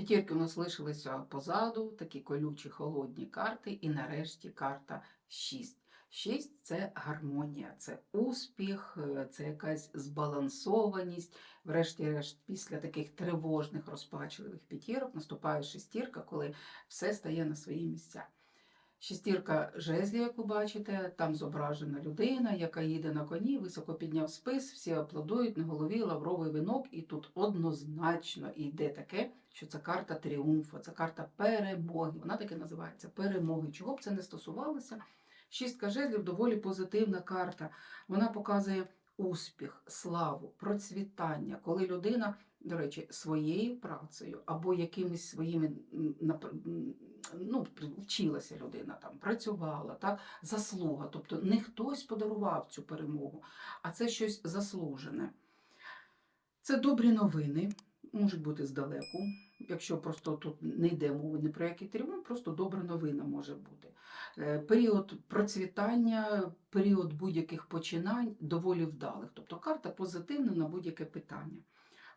П'ятірки у нас лишилися позаду, такі колючі холодні карти, і нарешті карта 6. 6 – це гармонія, це успіх, е, це якась збалансованість. Врешті-решт, після таких тривожних, розпачливих п'ятірок наступає шестірка, коли все стає на свої місця. Шестірка жезлів, як ви бачите, там зображена людина, яка їде на коні, високо підняв спис, всі аплодують, на голові лавровий вінок, і тут однозначно йде таке, що це карта тріумфу, це карта перемоги. Вона таки називається перемоги. Чого б це не стосувалося? Шістка жезлів доволі позитивна карта. Вона показує успіх, славу, процвітання, коли людина, до речі, своєю працею або якимись своїми ну, вчилася людина там, працювала, так, заслуга. Тобто не хтось подарував цю перемогу, а це щось заслужене. Це добрі новини, можуть бути здалеку. Якщо просто тут не йде мови ні про який тріумф, просто добра новина може бути. Е, Період процвітання, період будь-яких починань доволі вдалих. Тобто карта позитивна на будь-яке питання.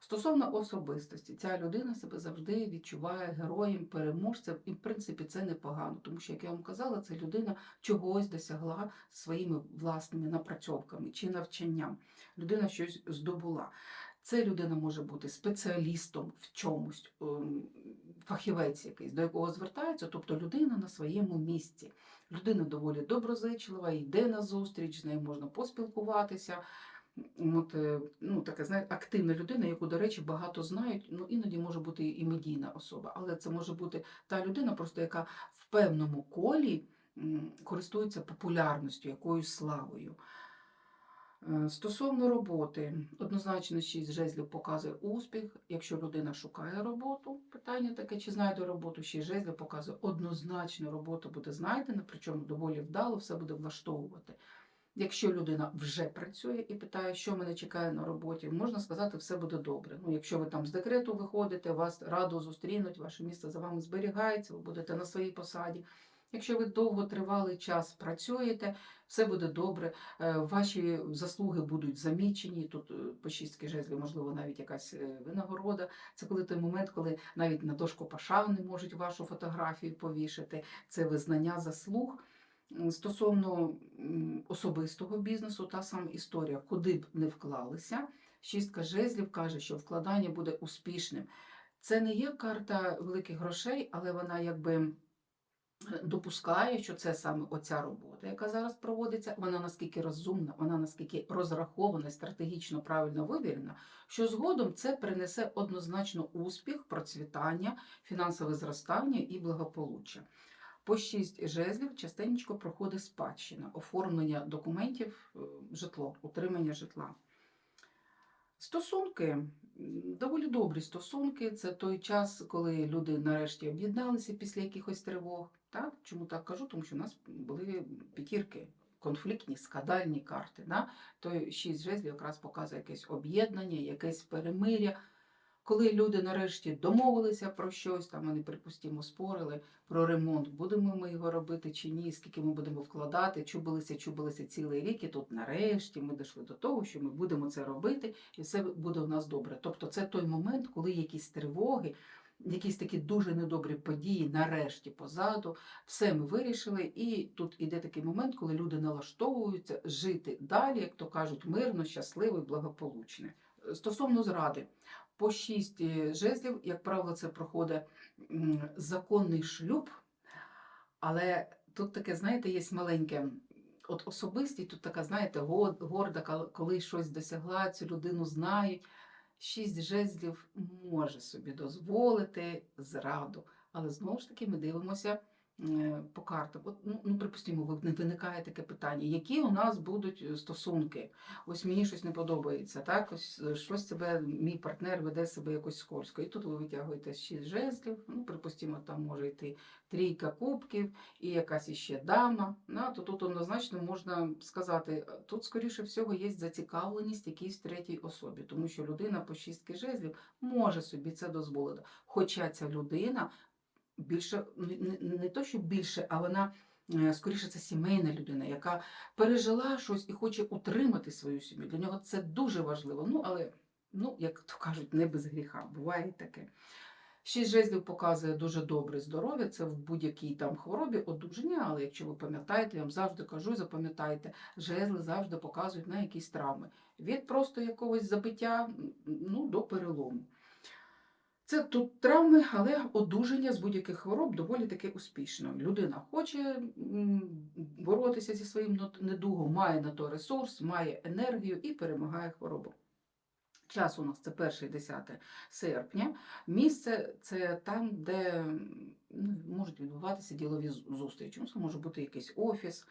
Стосовно особистості, ця людина себе завжди відчуває героєм, переможцем, і в принципі це непогано, тому що, як я вам казала, це людина чогось досягла своїми власними напрацьовками чи навчанням. Людина щось здобула. Це людина може бути спеціалістом в чомусь, ем, фахівець якийсь, до якого звертається, тобто людина на своєму місці. Людина доволі доброзичлива, йде на зустріч, з нею можна поспілкуватися. От, е, ну, така, знаєте, активна людина, яку, до речі, багато знають, ну іноді може бути і медійна особа, але це може бути та людина, просто яка в певному колі користується популярністю, якоюсь славою. Е, Стосовно роботи, однозначно шість жезлів показує успіх. Якщо людина шукає роботу, питання таке, чи знайде роботу, шість жезлів показує однозначно робота буде знайдена, причому доволі вдало, все буде влаштовувати. Якщо людина вже працює і питає, що мене чекає на роботі, можна сказати, все буде добре. Ну, якщо ви там з декрету виходите, вас радо зустрінуть, ваше місце за вами зберігається, ви будете на своїй посаді. Якщо ви довготривалий час працюєте, все буде добре, е, ваші заслуги будуть замічені. Тут е, по шістки жезлів, можливо, навіть якась е, винагорода. Це коли той момент, коли навіть на дошку пошани можуть вашу фотографію повішати. Це визнання заслуг. М, Стосовно особистого бізнесу, та сама історія, куди б не вклалися, шістка жезлів каже, що вкладання буде успішним. Це не є карта великих грошей, але вона якби е, допускає, що це саме оця робота, яка зараз проводиться, вона наскільки розумна, вона наскільки розрахована, стратегічно правильно вивірена, що згодом це принесе однозначно успіх, процвітання, фінансове зростання і благополуччя. По шість жезлів частенько проходить спадщина, оформлення документів, е, житло, утримання житла. Стосунки, доволі добрі стосунки. Це той час, коли люди нарешті об'єдналися після якихось тривог. Так? Чому так кажу? Тому що у нас були п'ятірки, конфліктні, скандальні карти. Да? Той шість жезлів якраз показує якесь об'єднання, якесь перемиря. Коли люди нарешті домовилися про щось, там вони, припустимо, спорили про ремонт, будемо ми його робити чи ні, скільки ми будемо вкладати, чубилися, чубилися цілий рік, і тут нарешті ми дійшли до того, що ми будемо це робити, і все буде у нас добре. Тобто це той момент, коли якісь тривоги, якісь такі дуже недобрі події, нарешті позаду, все ми вирішили, і тут іде такий момент, коли люди налаштовуються жити далі, як то кажуть, мирно, щасливо і благополучно. Стосовно зради, по шість е, жезлів, як правило, це проходить законний шлюб, але тут таке, знаєте, є маленьке. От особистість тут така, знаєте, горда, коли щось досягла, цю людину знають. Шість жезлів може собі дозволити зраду. Але знову ж таки ми дивимося по картам. От, ну, ну, припустимо, ви- виникає таке питання, які у нас будуть е, стосунки? Ось мені щось не подобається, так? Ось е, щось себе, мій партнер веде себе якось скользко. І тут ви витягуєте шість жезлів, ну, припустимо, там може йти трійка кубків і якась іще дама. Да? То тут однозначно можна сказати, е, тут, скоріше всього, є зацікавленість якійсь третій особі, тому що людина по шістки жезлів може собі це дозволити. Хоча ця людина більше не, не, то, що більше, а вона. е, Скоріше, це сімейна людина, яка пережила щось і хоче утримати свою сім'ю. Для нього це дуже важливо. Ну, але, ну, як то кажуть, не без гріха. Буває таке. Шість жезлів показує дуже добре здоров'я, це в будь-якій там хворобі одужання, але якщо ви пам'ятаєте, я вам завжди кажу, запам'ятайте, жезли завжди показують на якісь травми. Від просто якогось забиття ну, до перелому. Це тут травми, але одужання з будь-яких хвороб доволі таки успішно. Людина хоче боротися зі своїм недугом, має на то ресурс, має енергію і перемагає хворобу. Час у нас це 1-10 серпня. Місце це там, де ну, можуть відбуватися ділові зустрічі. Ну, Це може бути якийсь офіс.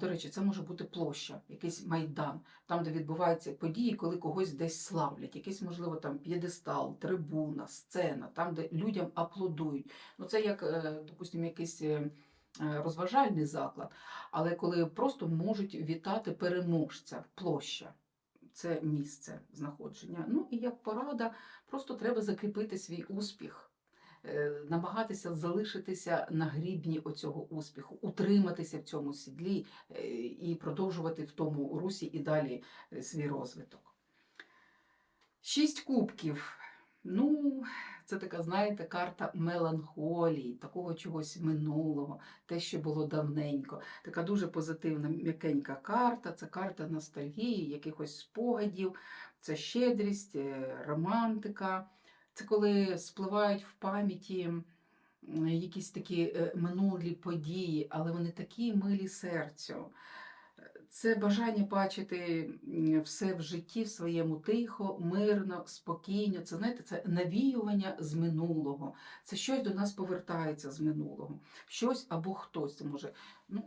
До речі, це може бути площа, якийсь майдан, там, де відбуваються події, коли когось десь славлять, якийсь, можливо, там п'єдестал, трибуна, сцена, там, де людям аплодують. Ну, це як, е, допустимо, якийсь. е, е, Розважальний заклад, але коли просто можуть вітати переможця, площа це місце знаходження. Ну і як порада, просто треба закріпити свій успіх, е, намагатися залишитися на грібні оцього успіху, утриматися в цьому сідлі е, і продовжувати в тому русі і далі е, свій розвиток. Шість кубків. Ну, це така, знаєте, карта меланхолії, такого чогось минулого, те, що було давненько. Така дуже позитивна, м'якенька карта. Це карта ностальгії, якихось спогадів, це щедрість, е, романтика. Це коли спливають в пам'яті якісь такі е, минулі події, але вони такі милі серцю. Це бажання бачити все в житті в своєму тихо, мирно, спокійно. Це знаєте, це навіювання з минулого. Це щось до нас повертається з минулого. Щось або хтось. Може, ну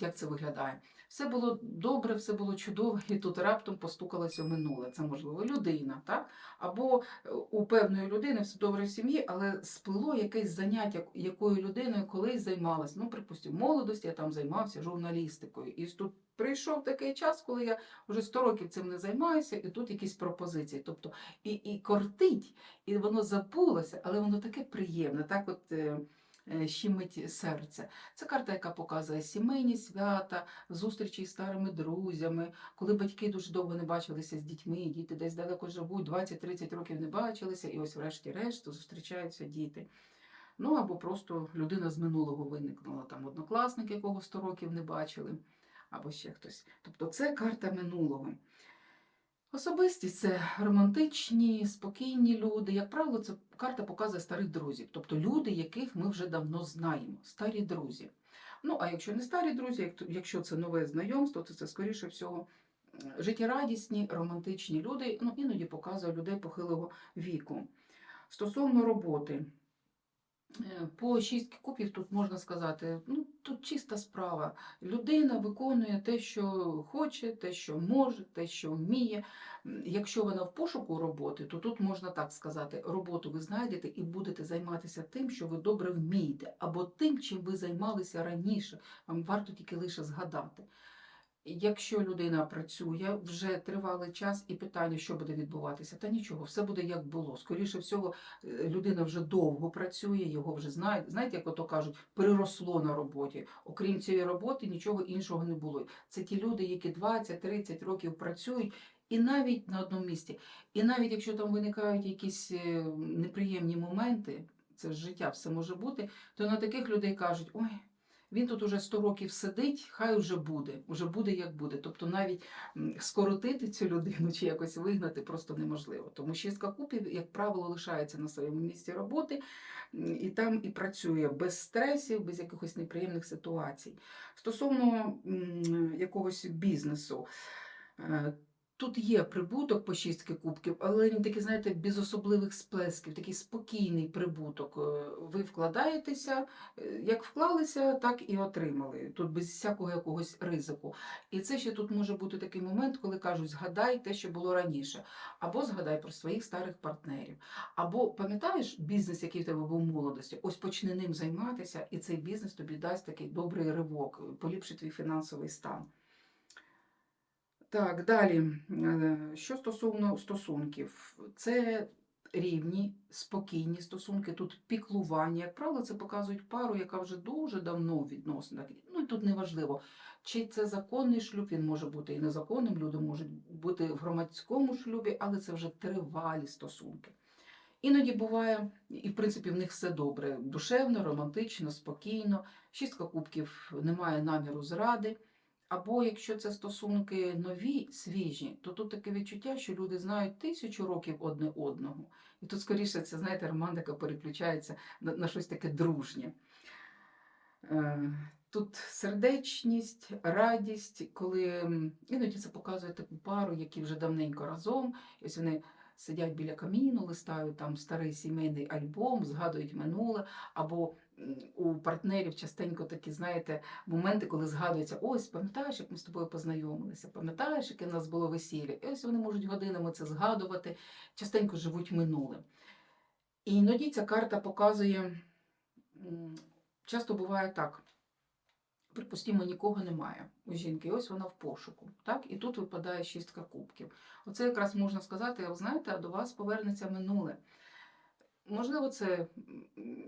як це виглядає? Все було добре, все було чудово, і тут раптом постукалося минуле. Це можливо людина, так? Або е, у певної людини все добре в сім'ї, але сплило якесь заняття, якою людиною колись займалась. Ну, припустимо, молодості я там займався журналістикою. І тут прийшов такий час, коли я вже 100 років цим не займаюся, і тут якісь пропозиції. Тобто і, і кортить, і воно забулося, але воно таке приємне. Так от е, щемить серце. Це карта, яка показує сімейні свята, зустрічі з старими друзями, коли батьки дуже довго не бачилися з дітьми, діти десь далеко живуть, 20-30 років не бачилися, і ось врешті-решт зустрічаються діти. Ну або просто людина з минулого виникнула, там однокласник, якого 100 років не бачили, або ще хтось. Тобто це карта минулого. Особистість це романтичні, спокійні люди. Як правило, це карта показує старих друзів, тобто люди, яких ми вже давно знаємо, старі друзі. Ну, а якщо не старі друзі, якщо це нове знайомство, то це, скоріше всього, життєрадісні, романтичні люди, ну, іноді показує людей похилого віку. Стосовно роботи, По шість купів тут можна сказати, ну тут чиста справа. Людина виконує те, що хоче, те, що може, те, що вміє. Якщо вона в пошуку роботи, то тут можна так сказати: роботу ви знайдете і будете займатися тим, що ви добре вмієте, або тим, чим ви займалися раніше. Вам варто тільки лише згадати. Якщо людина працює вже тривалий час, і питання, що буде відбуватися, та нічого, все буде як було. Скоріше всього, е, людина вже довго працює, його вже знають. Знаєте, як ото кажуть, приросло на роботі. Окрім цієї роботи, нічого іншого не було. Це ті люди, які 20-30 років працюють. І навіть на одному місці, і навіть якщо там виникають якісь е, неприємні моменти, це ж життя все може бути, то на таких людей кажуть: ой, він тут уже 100 років сидить, хай уже буде, уже буде як буде. Тобто навіть скоротити цю людину чи якось вигнати просто неможливо. Тому шістка купів, як правило, лишається на своєму місці роботи і там і працює без стресів, без якихось неприємних ситуацій. Стосовно якогось бізнесу. Тут є прибуток по шістки кубків, але він такий, знаєте, без особливих сплесків, такий спокійний прибуток. Е, Ви вкладаєтеся, е, як вклалися, так і отримали. Тут без всякого якогось ризику. І це ще тут може бути такий момент, коли кажуть, згадай те, що було раніше, або згадай про своїх старих партнерів. Або пам'ятаєш бізнес, який в тебе був в молодості, ось почни ним займатися, і цей бізнес тобі дасть такий добрий ривок, поліпшить твій фінансовий стан. Так, далі. Е, Що стосовно стосунків, це рівні, спокійні стосунки, тут піклування. Як правило, це показують пару, яка вже дуже давно в відносинах. Ну і тут неважливо, чи це законний шлюб, він може бути і незаконним, люди можуть бути в громадському шлюбі, але це вже тривалі стосунки. Іноді буває, і в принципі в них все добре, душевно, романтично, спокійно. Шістка кубків немає наміру зради. Або якщо це стосунки нові, свіжі, то тут таке відчуття, що люди знають тисячу років одне одного. І тут, скоріше, це, знаєте, романтика переключається на, на щось таке дружнє. Е, Тут сердечність, радість, коли іноді це показує таку пару, які вже давненько разом. І ось вони сидять біля каміну, листають там старий сімейний альбом, згадують минуле, або у партнерів частенько такі, знаєте, моменти, коли згадується, ось, пам'ятаєш, як ми з тобою познайомилися, пам'ятаєш, яке в нас було весілля. І ось вони можуть годинами це згадувати, частенько живуть минулим. І іноді ця карта показує, часто буває так. Припустімо, нікого немає у жінки, ось вона в пошуку. Так? І тут випадає шістка кубків. Оце якраз можна сказати, знаєте, до вас повернеться минуле. Можливо, це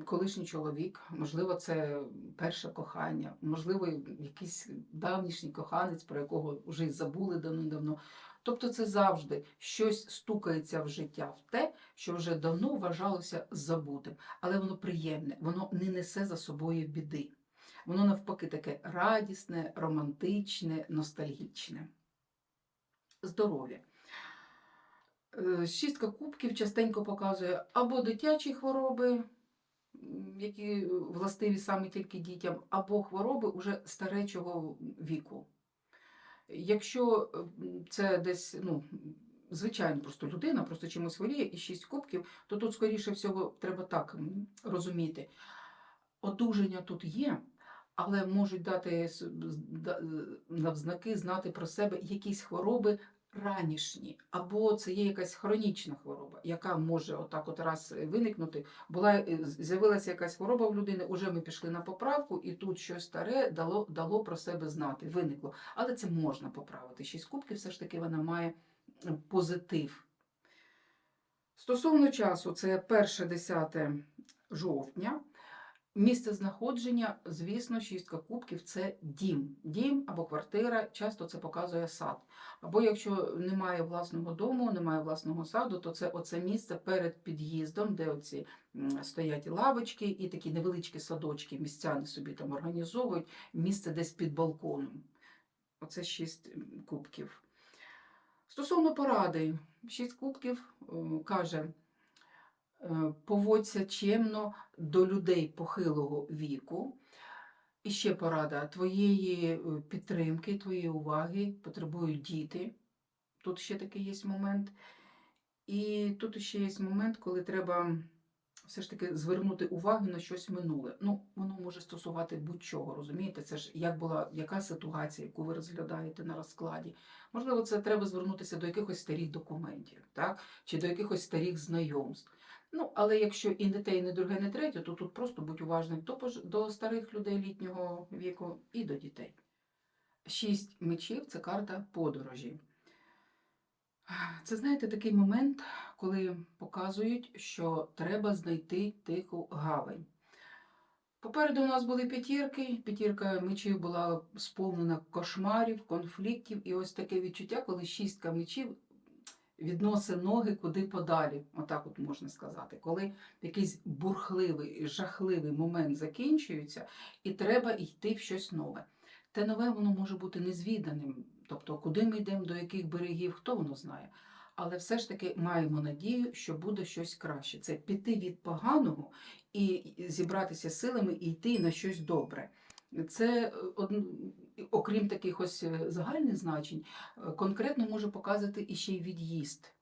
колишній чоловік, можливо, це перше кохання, можливо, якийсь давнішній коханець, про якого вже й забули давно-давно. Тобто це завжди щось стукається в життя в те, що вже давно вважалося забутим, але воно приємне, воно не несе за собою біди. Воно навпаки таке радісне, романтичне, ностальгічне. Здоров'я. Е, Шістка кубків частенько показує або дитячі хвороби, які властиві саме тільки дітям, або хвороби уже старечого віку. Якщо це десь, ну, звичайно, просто людина, просто чимось хворіє, і шість кубків, то тут, скоріше всього, треба так розуміти. Одужання тут є, але можуть дати да- навзнаки знати про себе якісь хвороби ранішні, або це є якась хронічна хвороба, яка може отак от раз виникнути. Була е, з'явилася якась хвороба в людини, уже ми пішли на поправку, і тут щось старе дало, дало про себе знати, виникло. Але це можна поправити. Шість кубків все ж таки вона має позитив. Стосовно часу, це 1-10 жовтня. Місце знаходження, звісно, шістка кубків це дім. Дім або квартира, часто це показує сад. Або якщо немає власного дому, немає власного саду, то це оце місце перед під'їздом, де оці стоять лавочки і такі невеличкі садочки, містяни собі там організовують, місце десь під балконом. Оце шість кубків. Стосовно поради, шість кубків е, каже, поводься чемно до людей похилого віку. І ще порада твоєї е, підтримки, твоєї уваги потребують діти. Тут ще такий є момент. І тут ще є момент, коли треба все ж таки звернути увагу на щось минуле. Ну, воно може стосувати будь-чого, розумієте? Це ж як була яка ситуація, яку ви розглядаєте на розкладі. Можливо, це треба звернутися до якихось старих документів, так? чи до якихось старих знайомств. Ну, але якщо і не те, і не друге, не третє, то тут просто будь уважним до, старих людей літнього віку і до дітей. Шість мечів це карта подорожі. Це, знаєте, такий момент, коли показують, що треба знайти тиху гавань. Попереду у нас були п'ятірки. П'ятірка мечів була сповнена кошмарів, конфліктів, і ось таке відчуття, коли шістка мечів відносить ноги куди подалі, отак от можна сказати, коли якийсь бурхливий, жахливий момент закінчується, і треба йти в щось нове. Те нове воно може бути незвіданим, тобто куди ми йдемо, до яких берегів, хто воно знає. Але все ж таки маємо надію, що буде щось краще. Це піти від поганого і зібратися силами і йти на щось добре. Це е, окрім таких ось е, загальних значень, е, конкретно може показати і ще й від'їзд.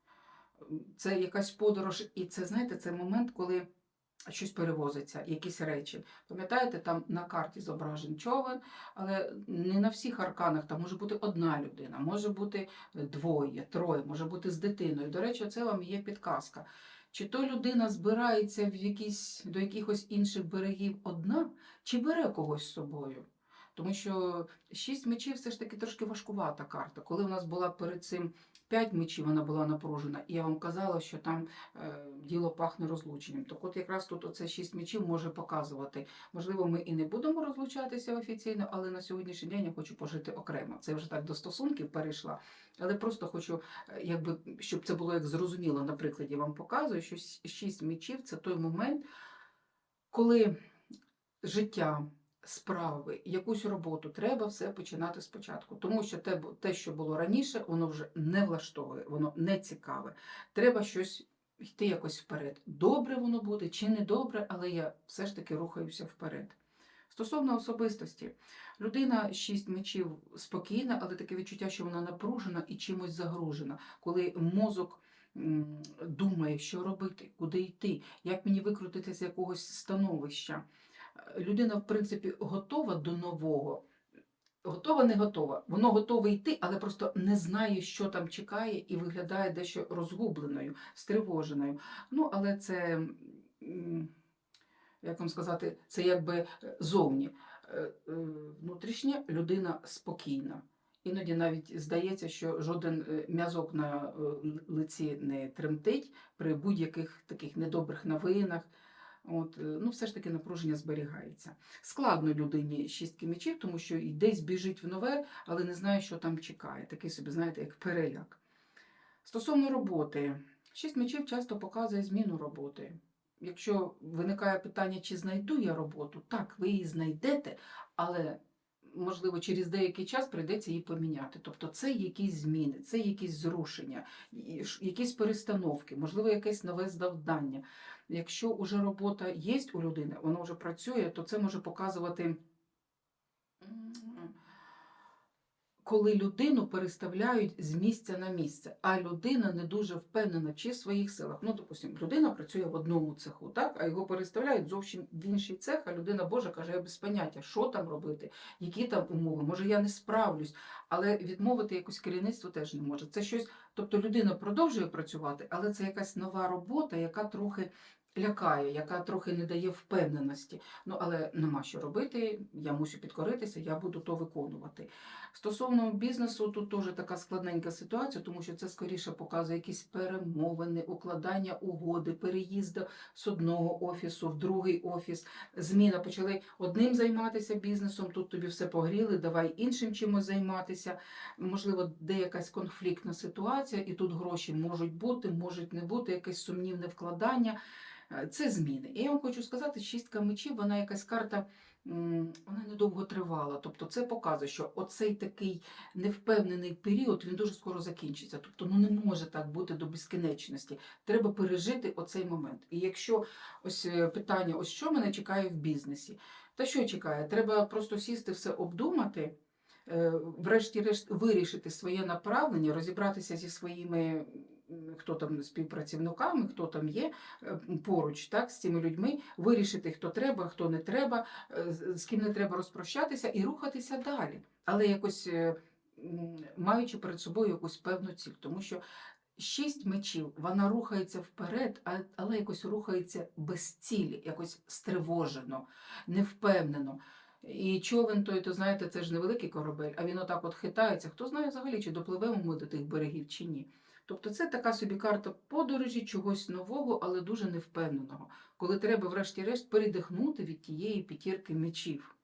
Це якась подорож, і це, знаєте, це момент, коли щось перевозиться, якісь речі. Пам'ятаєте, там на карті зображен човен, але не на всіх арканах там може бути одна людина, може бути двоє, троє, може бути з дитиною. До речі, це вам є підказка. Чи то людина збирається в якісь, до якихось інших берегів одна, чи бере когось з собою? Тому що шість мечів все ж таки трошки важкувата карта. Коли у нас була перед цим п'ять мечів, вона була напружена, і я вам казала, що там е, діло пахне розлученням. Так от якраз тут оце шість мечів може показувати. Можливо, ми і не будемо розлучатися офіційно, але на сьогоднішній день я хочу пожити окремо. Це вже так до стосунків перейшла. Але просто хочу, е, якби, щоб це було як зрозуміло, на прикладі вам показую, що шість мечів це той момент, коли життя, справи, якусь роботу треба все починати спочатку. Тому що те, те, що було раніше, воно вже не влаштовує, воно не цікаве. Треба щось йти якось вперед. Добре воно буде чи не добре, але я все ж таки рухаюся вперед. Стосовно особистості, людина шість мечів спокійна, але таке відчуття, що вона напружена і чимось загружена, коли мозок думає, що робити, куди йти, як мені викрутити з якогось становища. Людина, в принципі, готова до нового. Готова, не готова. Воно готове йти, але просто не знає, що там чекає, і виглядає дещо розгубленою, стривоженою. Ну, але це, як вам сказати, це якби е, зовні. Е, е, Внутрішня людина спокійна. Іноді навіть здається, що жоден м'язок на лиці не тремтить при будь-яких таких недобрих новинах. От, е, ну, все ж таки напруження зберігається. Складно людині шістки мечів, тому що і десь біжить в нове, але не знає, що там чекає. Такий собі, знаєте, як переляк. Стосовно роботи, шість мечів часто показує зміну роботи. Якщо виникає питання, чи знайду я роботу, так, ви її знайдете, але можливо через деякий час прийдеться її поміняти. Тобто це якісь зміни, це якісь зрушення, якісь перестановки, можливо, якесь нове завдання. Якщо вже робота є у людини, вона вже працює, то це може показувати. Коли людину переставляють з місця на місце, а людина не дуже впевнена чи в своїх силах. Ну, допустимо, людина працює в одному цеху, так, а його переставляють зовсім в інший цех, а людина Боже каже, я без поняття, що там робити, які там умови, може я не справлюсь, але відмовити якось керівництво теж не може. Це щось, тобто людина продовжує працювати, але це якась нова робота, яка трохи лякає, яка трохи не дає впевненості. Ну, але нема що робити, я мушу підкоритися, я буду то виконувати. Стосовно бізнесу, тут теж така складненька ситуація, тому що це скоріше показує якісь перемовини, укладання угоди, переїзд з одного офісу в другий офіс, зміна. Почали одним займатися бізнесом, тут тобі все погріли, давай іншим чимось займатися. Можливо, де якась конфліктна ситуація, і тут гроші можуть бути, можуть не бути, якесь сумнівне вкладання. Е, Це зміни. І я вам хочу сказати, шістка мечів, вона якась карта, вона недовго тривала. Тобто це показує, що оцей такий невпевнений період, він дуже скоро закінчиться. Тобто ну не може так бути до безкінечності. Треба пережити оцей момент. І якщо ось е, питання, ось що мене чекає в бізнесі, та що чекає? Треба просто сісти, все обдумати. е, Врешті-решт вирішити своє направлення, розібратися зі своїми хто там співпрацівниками, хто там є е, поруч так, з цими людьми, вирішити, хто треба, хто не треба, е, з ким не треба розпрощатися і рухатися далі. Але якось е, маючи перед собою якусь певну ціль, тому що шість мечів вона рухається вперед, але якось рухається без цілі, якось стривожено, невпевнено. І човен той, то знаєте, це ж не великий корабель, а він отак от хитається. Хто знає взагалі, чи допливемо ми до тих берегів, чи ні. Тобто це така собі карта подорожі, чогось нового, але дуже невпевненого, коли треба, врешті-решт, передихнути від тієї п'ятірки мечів.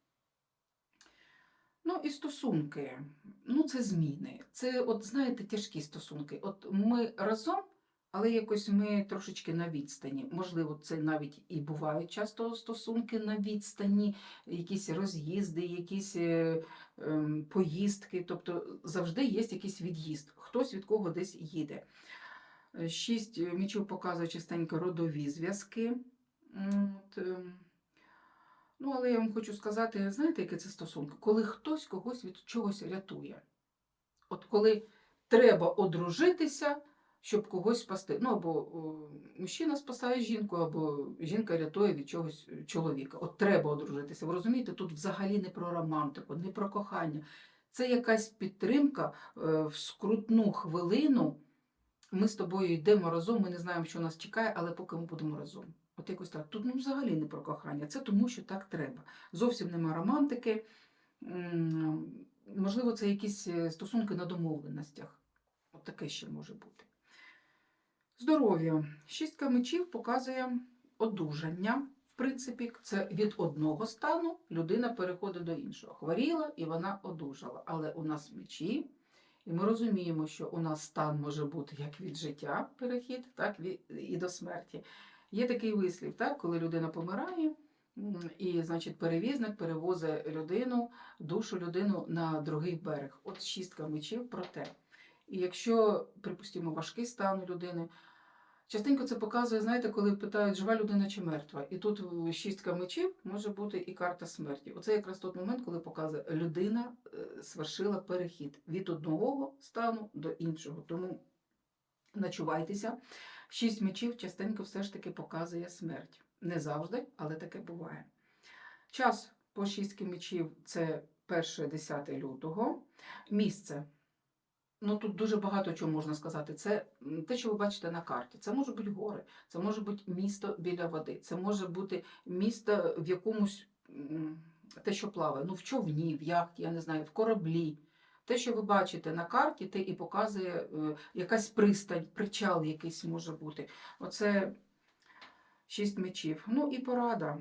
Ну і стосунки. Ну, це зміни. Це, от знаєте, тяжкі стосунки. От ми разом, але якось ми трошечки на відстані. Можливо, це навіть і бувають часто стосунки на відстані, якісь роз'їзди, якісь е, ем, поїздки. Тобто завжди є якийсь від'їзд. Хтось від кого десь їде. Е, Шість е, мічів показує частенько родові зв'язки. От, ем, Ну, але я вам хочу сказати, знаєте, яке це стосунки? Коли хтось когось від чогось рятує. От коли треба одружитися, щоб когось спасти. Ну, або мужчина спасає жінку, або жінка рятує від чогось е, чоловіка. От треба одружитися. Ви розумієте, тут взагалі не про романтику, не про кохання. Це якась підтримка е, в скрутну хвилину. Ми з тобою йдемо разом, ми не знаємо, що нас чекає, але поки ми будемо разом. От якось так. Тут ну, взагалі не про кохання. Це тому, що так треба. Зовсім нема романтики. можливо, це якісь е, стосунки на домовленостях. От таке ще може бути. Здоров'я. Шістка мечів показує одужання. В принципі, це від одного стану людина переходить до іншого. Хворіла і вона одужала. Але у нас мечі, і ми розуміємо, що у нас стан може бути як від життя перехід, так і до смерті. Є такий вислів, так, коли людина помирає, і, значить, перевізник перевозить людину, душу людину на другий берег. От шістка мечів про те. І якщо, припустимо, важкий стан людини, частенько це показує, знаєте, коли питають, жива людина чи мертва. І тут е, шістка мечів може бути і карта смерті. Оце якраз той момент, коли показує, людина е, свершила перехід від одного стану до іншого. Тому начувайтеся. Шість мечів частенько все ж таки показує смерть. Не завжди, але таке буває. Час по шістки мечів це 1-10 лютого. Місце. Ну тут дуже багато чого можна сказати. Це те, що ви бачите на карті. Це може бути гори, це може бути місто біля води, це може бути місто в якомусь те, що плаває. Ну в човні, в яхті, я не знаю, в кораблі. Те, що ви бачите на карті, те і показує е, якась пристань, причал якийсь може бути. Оце шість мечів. Ну і порада.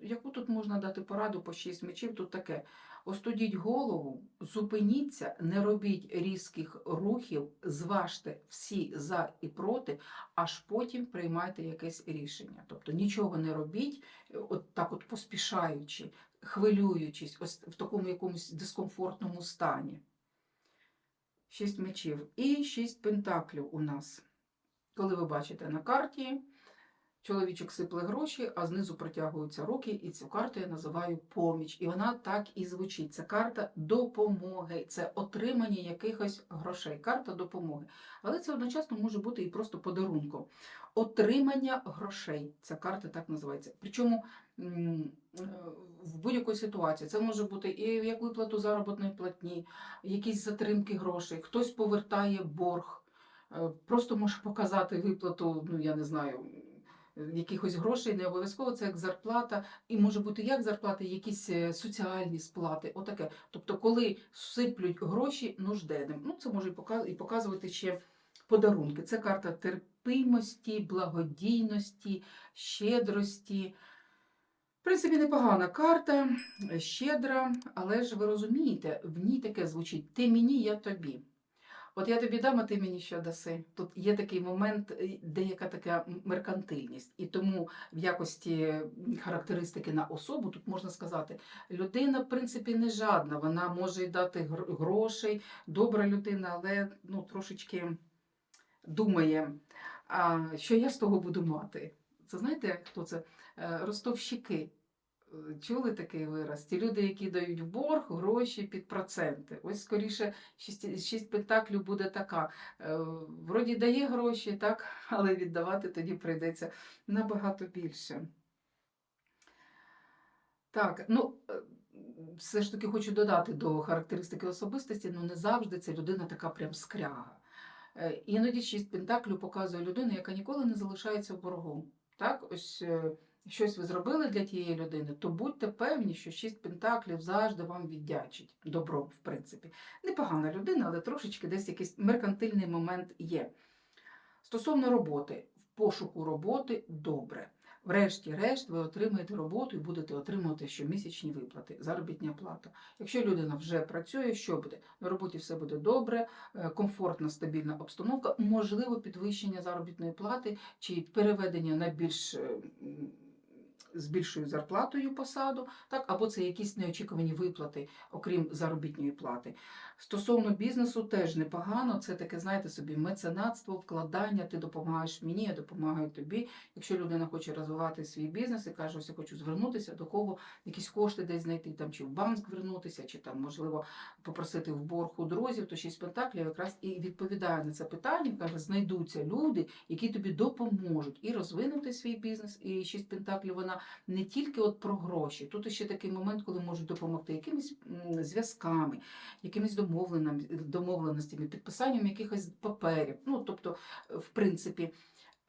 Яку тут можна дати пораду по шість мечів? Тут таке. Остудіть голову, зупиніться, не робіть різких рухів, зважте всі за і проти, аж потім приймайте якесь рішення. Тобто нічого не робіть, от так от поспішаючи, хвилюючись, ось в такому якомусь дискомфортному стані. Шість мечів і шість пентаклів у нас. Коли ви бачите на карті, чоловічок сипле гроші, а знизу протягуються руки, і цю карту я називаю поміч. І вона так і звучить. Це карта допомоги, це отримання якихось грошей, карта допомоги. Але це одночасно може бути і просто подарунком. Отримання грошей. Ця карта так називається. Причому е, в будь-якій ситуації це може бути і як виплату заробітної платні, якісь затримки грошей, хтось повертає борг. Е, Просто може показати виплату, ну я не знаю, якихось грошей, не обов'язково це як зарплата, і може бути як зарплата, якісь е, соціальні сплати. Отаке. Тобто, коли сиплють гроші нужденним, ну це може і показувати ще подарунки. Це карта терпимості, благодійності, щедрості. В принципі, непогана карта, е, щедра, але ж ви розумієте, в ній таке звучить: ти мені, я тобі. От я тобі дам, а ти мені що даси. Тут є такий момент, е, деяка така меркантильність. І тому в якості характеристики на особу тут можна сказати, людина, в принципі, не жадна, вона може й дати грошей, добра людина, але ну, трошечки думає, що я з того буду мати. Це знаєте, хто це? Е, Ростовщики. Чули такий вираз? Ті люди, які дають борг гроші під проценти. Ось скоріше шість, шість буде така. Е, Вроді дає гроші, так, але віддавати тоді прийдеться набагато більше. Так, ну е, все ж таки хочу додати до характеристики особистості, ну не завжди ця людина така прям скряга. Е, Іноді шість пентаклів показує людину, яка ніколи не залишається в боргу. Так, ось щось ви зробили для тієї людини, то будьте певні, що шість пентаклів завжди вам віддячить добром, в принципі. Непогана людина, але трошечки десь якийсь меркантильний момент є. Стосовно роботи, в пошуку роботи добре. Врешті-решт, ви отримаєте роботу і будете отримувати щомісячні виплати, заробітня плата. Якщо людина вже працює, що буде? На роботі все буде добре, е, комфортна, стабільна обстановка, можливо, підвищення заробітної плати чи переведення на більш е, з більшою зарплатою посаду, так, або це якісь неочікувані виплати, окрім заробітної плати. Стосовно бізнесу, теж непогано. Це таке, знаєте собі, меценатство, вкладання. Ти допомагаєш мені, я допомагаю тобі. Якщо людина хоче розвивати свій бізнес і каже, ось я хочу звернутися до кого, якісь кошти десь знайти, там чи в банк звернутися, чи там можливо попросити в борг у друзів, то шість пентаклів якраз і відповідає на це питання. Каже, знайдуться люди, які тобі допоможуть і розвинути свій бізнес. І шість пентаклів вона не тільки от про гроші. Тут ще такий момент, коли можуть допомогти якимись зв'язками, якимись домовленостями, підписанням якихось паперів. Ну тобто, в принципі.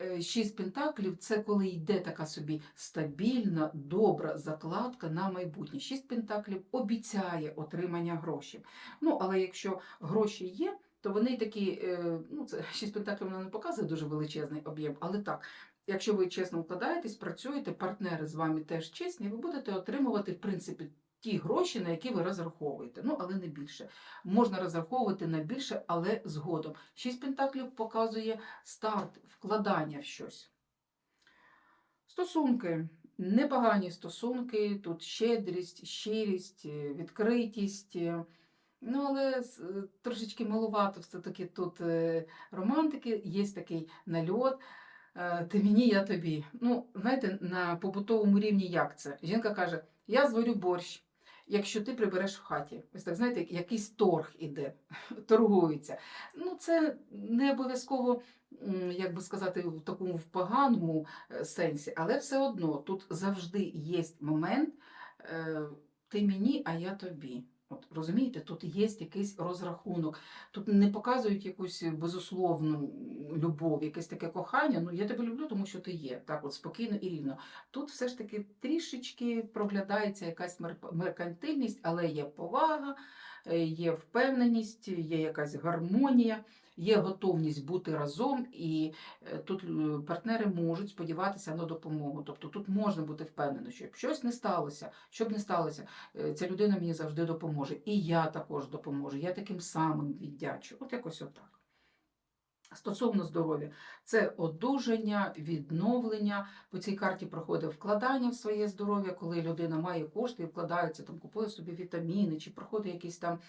е, шість пентаклів це коли йде така собі стабільна, добра закладка на майбутнє. Шість пентаклів обіцяє отримання грошей. Ну, але якщо гроші є, то вони такі, е, ну, це шість пентаклів не показує дуже величезний об'єм, але так. Якщо ви чесно вкладаєтесь, працюєте, партнери з вами теж чесні, ви будете отримувати, в принципі, ті гроші, на які ви розраховуєте. Ну, але не більше. Можна розраховувати на більше, але згодом. Шість пентаклів показує старт, вкладання в щось. Стосунки. Непогані стосунки, тут щедрість, щирість, відкритість. Ну, але е, трошечки маловато все-таки тут е, романтики, є такий нальот. е, Ти мені, я тобі. Ну, знаєте, на побутовому рівні як це? Жінка каже: Я зварю борщ, якщо ти прибереш в хаті. Ось так, знаєте, якийсь торг іде, торгується. Ну, це не обов'язково, як би сказати, в такому в поганому сенсі, але все одно тут завжди є момент ти мені, а я тобі. От розумієте, тут є якийсь розрахунок. Тут не показують якусь безусловну любов, якесь таке кохання. Ну я тебе люблю, тому що ти є. Так, от спокійно і рівно. Тут все ж таки трішечки проглядається якась мер- меркантильність, але є повага, е, є впевненість, є якась гармонія, є готовність бути разом, і е, тут е, партнери можуть сподіватися на допомогу. Тобто тут можна бути впевненим, що якщо щось не сталося, що б не сталося, е, ця людина мені завжди допоможе. І я також допоможу. Я таким самим віддячу. От якось отак. Стосовно здоров'я, це одужання, відновлення. По цій карті проходить вкладання в своє здоров'я, коли людина має кошти і вкладається, там купує собі вітаміни, чи проходить якісь там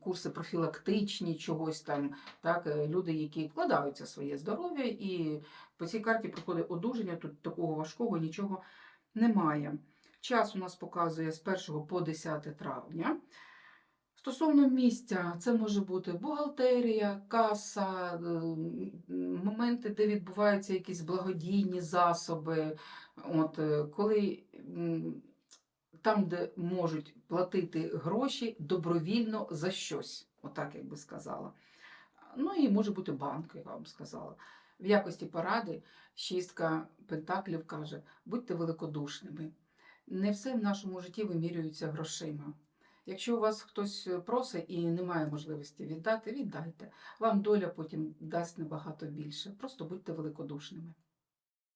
курси профілактичні, чогось там. Так, е, люди, які вкладаються в своє здоров'я, і по цій карті проходить одужання. Тут такого важкого нічого немає. Час у нас показує з 1 по 10 травня. Стосовно місця, це може бути бухгалтерія, каса, е, моменти, де відбуваються якісь благодійні засоби. От, е, коли там, де можуть платити гроші добровільно за щось, отак як би сказала. Ну і може бути банк, як вам сказала. В якості поради шістка пентаклів каже: будьте великодушними. Не все в нашому житті вимірюється грошима. Якщо у вас хтось просить і немає можливості віддати, віддайте. Вам доля потім дасть набагато більше. Просто будьте великодушними.